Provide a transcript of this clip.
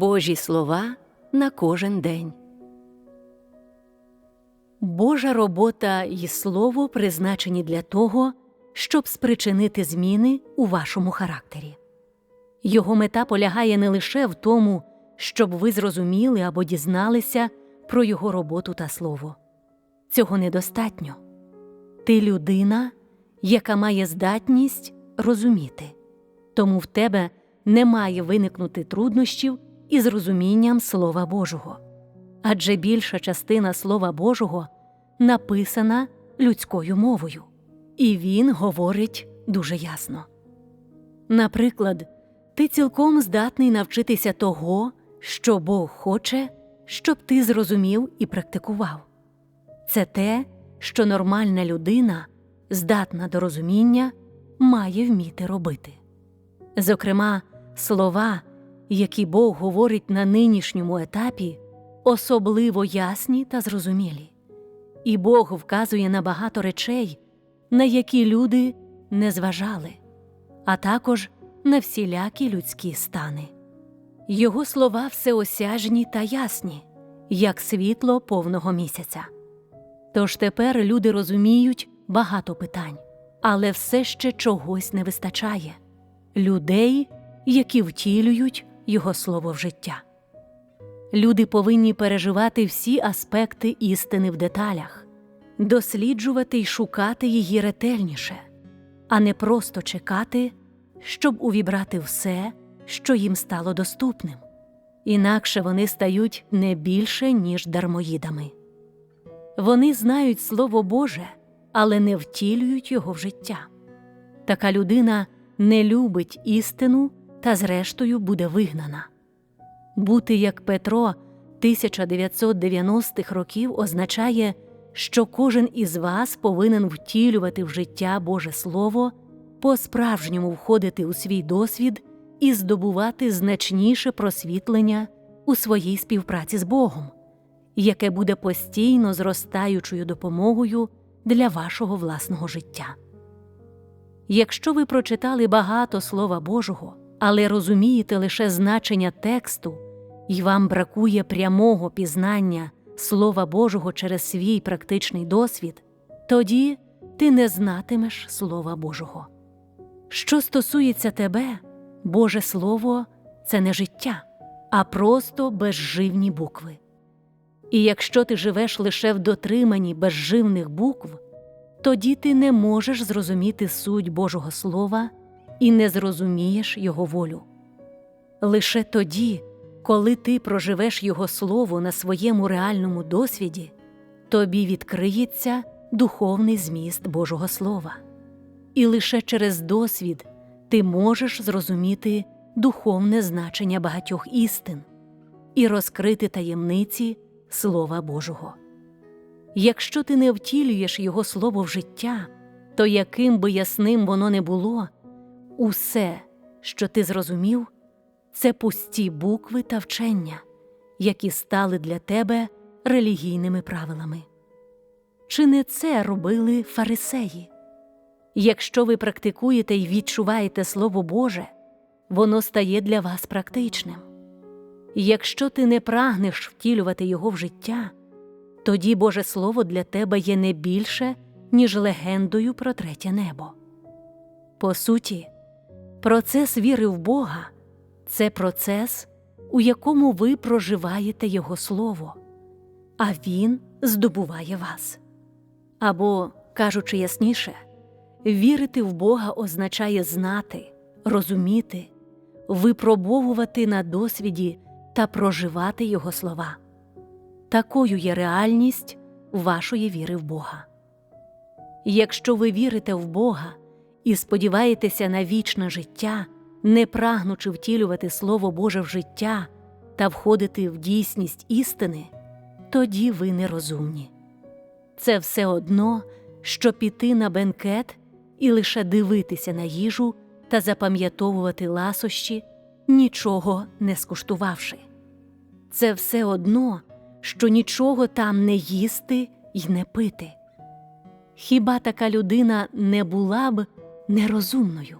Божі слова на кожен день. Божа робота і слово призначені для того, щоб спричинити зміни у вашому характері. Його мета полягає не лише в тому, щоб ви зрозуміли або дізналися про його роботу та слово. Цього недостатньо. Ти людина, яка має здатність розуміти, тому в тебе не має виникнути труднощів із розумінням Слова Божого. Адже більша частина Слова Божого написана людською мовою, і він говорить дуже ясно. Наприклад, ти цілком здатний навчитися того, що Бог хоче, щоб ти зрозумів і практикував. Це те, що нормальна людина, здатна до розуміння, має вміти робити. Зокрема, слова, які Бог говорить на нинішньому етапі, особливо ясні та зрозумілі, і Бог вказує на багато речей, на які люди не зважали, а також на всілякі людські стани. Його слова всеосяжні та ясні, як світло повного місяця. Тож тепер люди розуміють багато питань, але все ще чогось не вистачає людей, які втілюють його слово в життя. Люди повинні переживати всі аспекти істини в деталях, досліджувати й шукати її ретельніше, а не просто чекати, щоб увібрати все, що їм стало доступним. Інакше вони стають не більше, ніж дармоїдами. Вони знають Слово Боже, але не втілюють його в життя. Така людина не любить істину та, зрештою, буде вигнана. Бути як Петро 1990-х років означає, що кожен із вас повинен втілювати в життя Боже Слово, по-справжньому входити у свій досвід і здобувати значніше просвітлення у своїй співпраці з Богом, яке буде постійно зростаючою допомогою для вашого власного життя. Якщо ви прочитали багато Слова Божого, але розумієте лише значення тексту, і вам бракує прямого пізнання Слова Божого через свій практичний досвід, тоді ти не знатимеш Слова Божого. Що стосується тебе, Боже Слово це не життя, а просто безживні букви. І якщо ти живеш лише в дотриманні безживних букв, тоді ти не можеш зрозуміти суть Божого Слова і не зрозумієш Його волю. Лише тоді, коли ти проживеш Його Слово на своєму реальному досвіді, тобі відкриється духовний зміст Божого Слова. І лише через досвід ти можеш зрозуміти духовне значення багатьох істин і розкрити таємниці Слова Божого. Якщо ти не втілюєш Його слово в життя, то яким би ясним воно не було, усе, що ти зрозумів, це пусті букви та вчення, які стали для тебе релігійними правилами. Чи не це робили фарисеї? Якщо ви практикуєте і відчуваєте Слово Боже, воно стає для вас практичним. Якщо ти не прагнеш втілювати його в життя, тоді Боже Слово для тебе є не більше, ніж легендою про третє небо. По суті, процес віри в Бога це процес, у якому ви проживаєте Його Слово, а Він здобуває вас. Або, кажучи ясніше, вірити в Бога означає знати, розуміти, випробовувати на досвіді та проживати Його слова. Такою є реальність вашої віри в Бога. Якщо ви вірите в Бога і сподіваєтеся на вічне життя, не прагнучи втілювати Слово Боже в життя та входити в дійсність істини, тоді ви нерозумні. Це все одно, що піти на бенкет і лише дивитися на їжу та запам'ятовувати ласощі, нічого не скуштувавши. Це все одно, що нічого там не їсти й не пити. Хіба така людина не була б нерозумною?